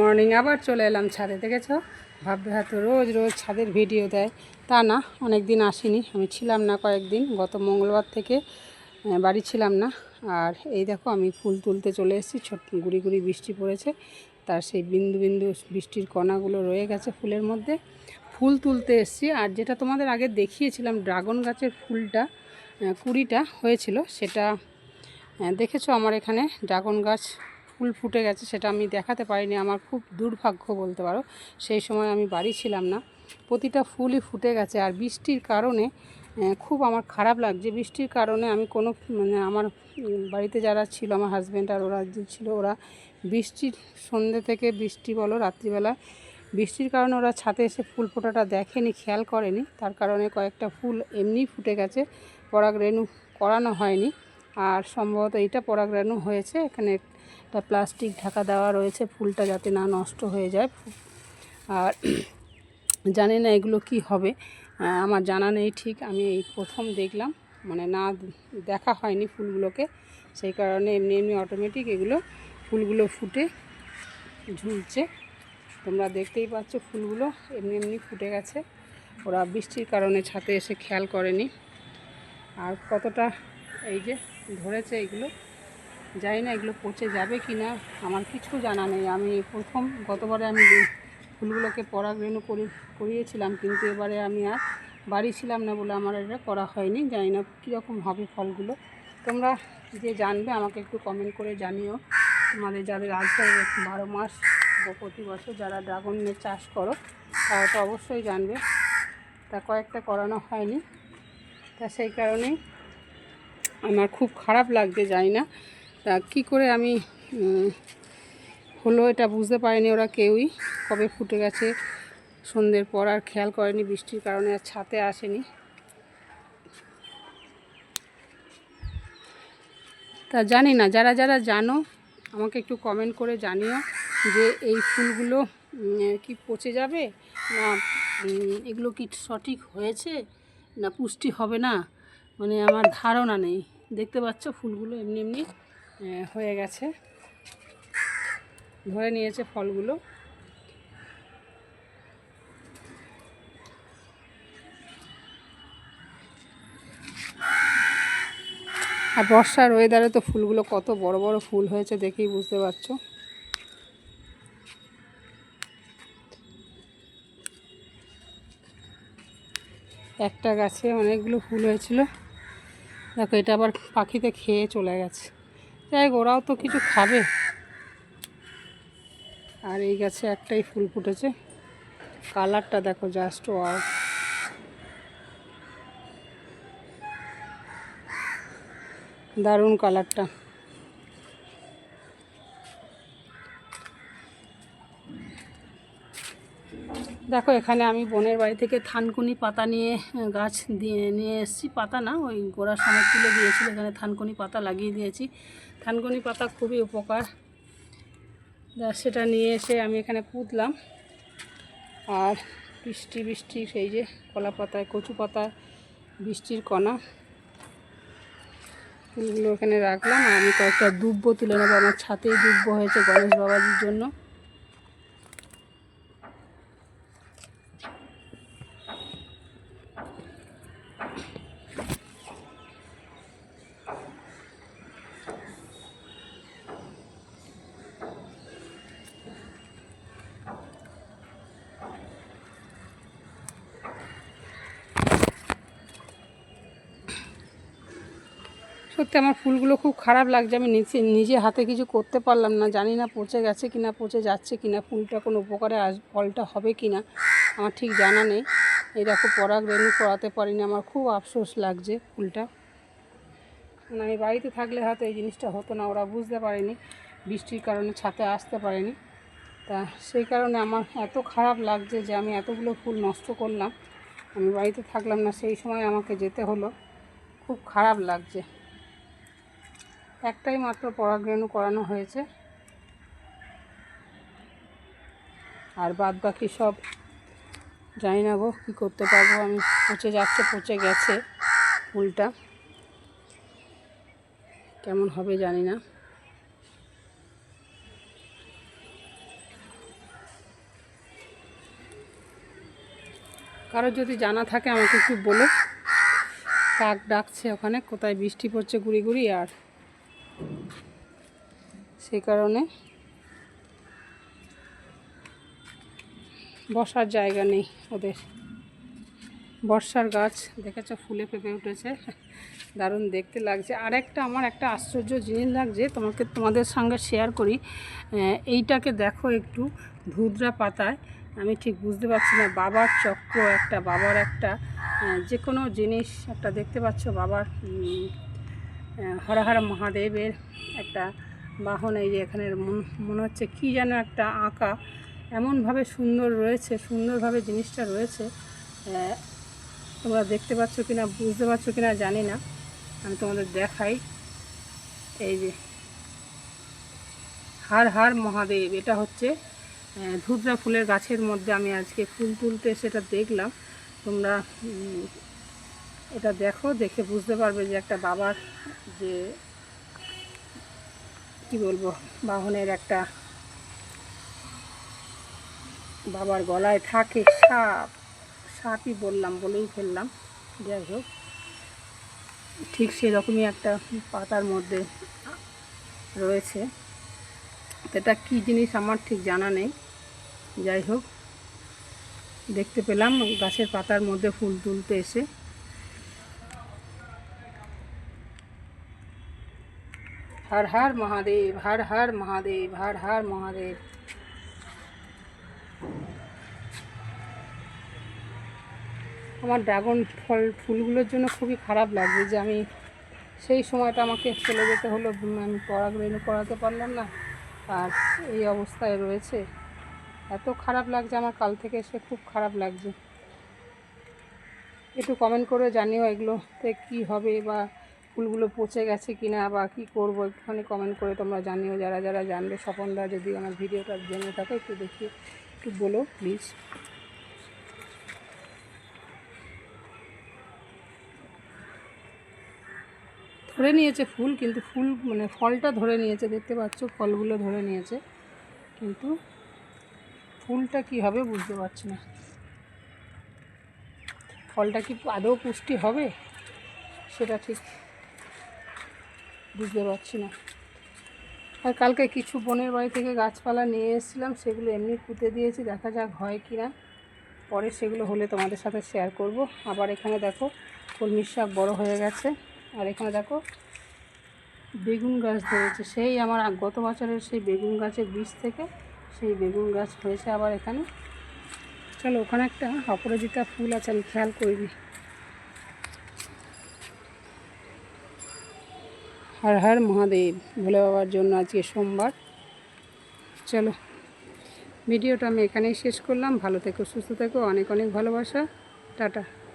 Morning আবার চলে এলাম ছাদে, দেখেছ? ভাববে হয়তো রোজ রোজ ছাদের ভিডিও দেয়। তা না, অনেক দিন আসিনি, আমি ছিলাম না কয়েকদিন, গত মঙ্গলবার থেকে বাড়ি ছিলাম না। আর এই দেখো, আমি ফুল তুলতে চলে এসেছি, ছোট গুড়ি গুড়ি বৃষ্টি পড়েছে, তার সেই বিন্দু বিন্দু বৃষ্টির কণাগুলো রয়ে গেছে ফুলের মধ্যে। ফুল তুলতে এসেছি, আর যেটা তোমাদের আগে দেখিয়েছিলাম, ড্রাগন গাছের ফুলটা কুড়িটা হয়েছিল, সেটা দেখেছ আমার এখানে ড্রাগন গাছ ফুল ফুটে গেছে সেটা আমি দেখাতে পারিনি। আমার খুব দুর্ভাগ্য বলতে পারো। সেই সময় আমি বাড়ি ছিলাম না। প্রতিটা ফুলই ফুটে গেছে আর বৃষ্টির কারণে খুব আমার খারাপ লাগছে। বৃষ্টির কারণে আমি কোনো মানে আমার বাড়িতে যারা ছিল, আমার হাজব্যান্ড আর ওরা যে ছিল, ওরা বৃষ্টির সন্ধ্যে থেকে বৃষ্টি বলো, রাত্রিবেলা বৃষ্টির কারণে ওরা ছাদে এসে ফুল ফোটাটা দেখেনি, খেয়াল করেনি। তার কারণে কয়েকটা ফুল এমনিই ফুটে গেছে। পরাগ রেণু করানো হয়নি। আর সম্ভবত এইটা পরাগরেণু হয়েছে। এখানে একটা প্লাস্টিক ঢাকা দেওয়া রয়েছে, ফুলটা যাতে না নষ্ট হয়ে যায়। আর জানি না এগুলো কি হবে আমার জানা নেই ঠিক, আমি এই প্রথম দেখলাম মানে না দেখা হয়নি ফুলগুলোকে, সেই কারণে এমনি এমনি অটোমেটিক এগুলো ফুলগুলো ফুটে ঝুলছে। তোমরা দেখতেই পাচ্ছ ফুলগুলো এমনি এমনি ফুটে গেছে, ওরা বৃষ্টির কারণে ছাতে এসে খেয়াল করেনি। আর কতটা এই যে ধরেছে এগুলো জানি না এগুলো পচে যাবে কি না, আমার কিছু জানা নেই। আমি প্রথম গতবারে আমি ফুলগুলোকে পরাগরেণু করি, করিয়েছিলাম, কিন্তু এবারে আমি আর বাড়ি ছিলাম না বলে আমার এটা করা হয়নি। জানি না কীরকম হবে ফলগুলো। তোমরা যে জানবে, আমাকে একটু কমেন্ট করে জানিও। তোমাদের যাদের আছে বারো মাস প্রতি বছর যারা ড্রাগনের চাষ করো, তারা তো অবশ্যই জানবে। তা কয়েকটা করানো হয়নি। তা সেই কারণেই আমার খুব খারাপ লাগছে, জানি না। তা কী করে আমি হলো এটা বুঝতে পারিনি ওরা কেউই কবে ফুটে গেছে। সন্ধ্যের পর আর খেয়াল করেনি বৃষ্টির কারণে আর ছাতে আসেনি। তা জানি না, যারা যারা জানো আমাকে একটু কমেন্ট করে জানিও যে এই ফুলগুলো কি পচে যাবে না এগুলো কি সঠিক হয়েছে না পুষ্টি হবে না? মানে আমার ধারণা নেই। দেখতে পাচ্ছ ফুলগুলো এমনি এমনি হয়ে গেছে। ধরে নিয়েছে ফলগুলো। আর বর্ষার ওয়েদারে তো ফুলগুলো কত বড় বড় ফুল হয়েছে দেখেই বুঝতে পারছ। একটা গাছে অনেকগুলো ফুল হয়েছিল। দেখো, এটা আবার পাখিতে খেয়ে চলে গেছে। যাই ওরাও তো কিছু খাবে। আর এই গাছে একটাই ফুল ফুটেছে। কালারটা দেখো জাস্ট ওয়াও দারুণ কালারটা। দেখো, এখানে আমি বোনের বাড়ি থেকে থানকুনি পাতা নিয়ে গাছ দিয়ে নিয়ে এসেছি। পাতা না, ওই গোড়ার সময় তুলে দিয়েছিল, এখানে থানকুনি পাতা লাগিয়ে দিয়েছি। থানকুনি পাতা খুবই উপকার। সেটা নিয়ে এসে আমি এখানে পুঁতলাম। আর বৃষ্টি বৃষ্টি, সেই যে কলা পাতায় কচু পাতায় বৃষ্টির কণা ফুলগুলো ওখানে রাখলাম। আমি কয়েকটা দুব্বো তুলে নেব। আমার ছাতেই দুব্বো হয়েছে গণেশ বাবাজির জন্য। সত্যি আমার ফুলগুলো খুব খারাপ লাগছে। আমি নিজে নিজে হাতে কিছু করতে পারলাম না। জানি না পচে গেছে কিনা, পচে যাচ্ছে কিনা, ফুলটা কোনো উপকারে আস, ফলটা হবে কিনা, আমার ঠিক জানা নেই। এই দেখো পরাগ রেণু করাতে পারিনি, আমার খুব আফসোস লাগছে ফুলটা। মানে আমি বাড়িতে থাকলে হয়তো এই জিনিসটা হতো না, ওরা বুঝতে পারেনি। বৃষ্টির কারণে ছাতে আসতে পারেনি। তা সেই কারণে আমার এত খারাপ লাগছে যে আমি এতগুলো ফুল নষ্ট করলাম। আমি বাড়িতে থাকলাম না, সেই সময় আমাকে যেতে হলো। খুব খারাপ লাগছে। একটাই মাত্র পরাগরেণু করানো হয়েছে। আর বাদ বাকি সব জানি না গো, কী করতে পারব আমি? পচে যাচ্ছে, পচে গেছে ফুলটা। কেমন হবে জানি না। কারও যদি জানা থাকে আমাকে একটু বলে। কাক ডাকছে ওখানে, কোথায় বৃষ্টি পড়ছে গুড়ি গুড়ি আর সেই কারণে বসার জায়গা নেই ওদের। বর্ষার গাছ দেখেছ ফুলে পেঁপে উঠেছে। দারুণ দেখতে লাগছে। আর একটা আমার একটা আশ্চর্য জিনিস লাগছে তোমাকে তোমাদের সঙ্গে শেয়ার করি। এইটাকে দেখো একটু ধুদ্রা পাতায়। আমি ঠিক বুঝতে পারছি না বাবার চক্র একটা বাবার একটা যে কোনো জিনিস একটা দেখতে পাচ্ছ বাবার উম, আহ, হর হর মহাদেবের একটা বাহন, এই যে এখানে মন- হচ্ছে কি যেন একটা আঁকা। এমনভাবে সুন্দর রয়েছে, সুন্দরভাবে জিনিসটা রয়েছে। তোমরা দেখতে পাচ্ছ কি না বুঝতে পারছ কি না জানি না। আমি তোমাদের দেখাই। এই যে, হার হার মহাদেব, এটা হচ্ছে ধুতরা ফুলের গাছের মধ্যে আমি আজকে ফুল তুলতে সেটা দেখলাম। তোমরা এটা দেখো, দেখে বুঝতে পারবে যে একটা বাবার যে কি বলব, বাহনের একটা বাবার গলায় থাকে সাপ। সাপই বললাম, বলেই ফেললাম। যাই হোক, ঠিক সেরকমই একটা পাতার মধ্যে রয়েছে। এটা কী জিনিস আমার ঠিক জানা নেই। যাই হোক, দেখতে পেলাম গাছের পাতার মধ্যে ফুল তুলতে এসে। হর হর মহাদেব, হর হর মহাদেব, হর হর মহাদেব। আমার ড্রাগন ফল, ফুলগুলোর জন্য খুবই খারাপ লাগছে যে আমি সেই সময়টা আমাকে চলে যেতে হলো, আমি পড়াগুলো পড়াতে পারলাম না আর এই অবস্থায় রয়েছে। এত খারাপ লাগছে আমার, কাল থেকে এসে খুব খারাপ লাগছে। একটু কমেন্ট করে জানিও এগুলোতে কী হবে বা ফুলগুলো পচে গেছে কি না বা কী করব, একটুখানি কমেন্ট করে তোমরা জানিও। যারা যারা জানবে, স্বপনদা যদি আমার ভিডিওটা জেনে থাকো, একটু দেখি একটু বলো প্লিজ ধরে নিয়েছে ফুল, কিন্তু ফুল মানে ফলটা ধরে নিয়েছে, দেখতে পাচ্ছ ফলগুলো ধরে নিয়েছে। কিন্তু ফুলটা কি হবে বুঝতে পারছি না। ফলটা কি আদৌ পুষ্টি হবে? সেটা ঠিক বুঝতে পারছি না। আর কালকে কিছু বোনের বাড়ি থেকে গাছপালা নিয়ে এসেছিলাম, সেগুলো এমনি পুঁতে দিয়েছি, দেখা যাক হয় কি না। পরে সেগুলো হলে তোমাদের সাথে শেয়ার করব। আবার এখানে দেখো কলমির শাক বড় হয়ে গেছে। আর এখানে দেখো, বেগুন গাছ ধরেছে। সেই আমার গত বছরের সেই বেগুন গাছের বীজ থেকে সেই বেগুন গাছ হয়েছে আবার এখানে। চলো, ওখানে একটা অপরাজিতা ফুল আছে, আমি খেয়াল করিনি। হর হর মহাদেব। ভোলে বাবার জন্য আজকে সোমবার। চলো, ভিডিওটা আমি এখানেই শেষ করলাম। ভালো থেকো, সুস্থ থেকো। অনেক অনেক ভালোবাসা। টাটা।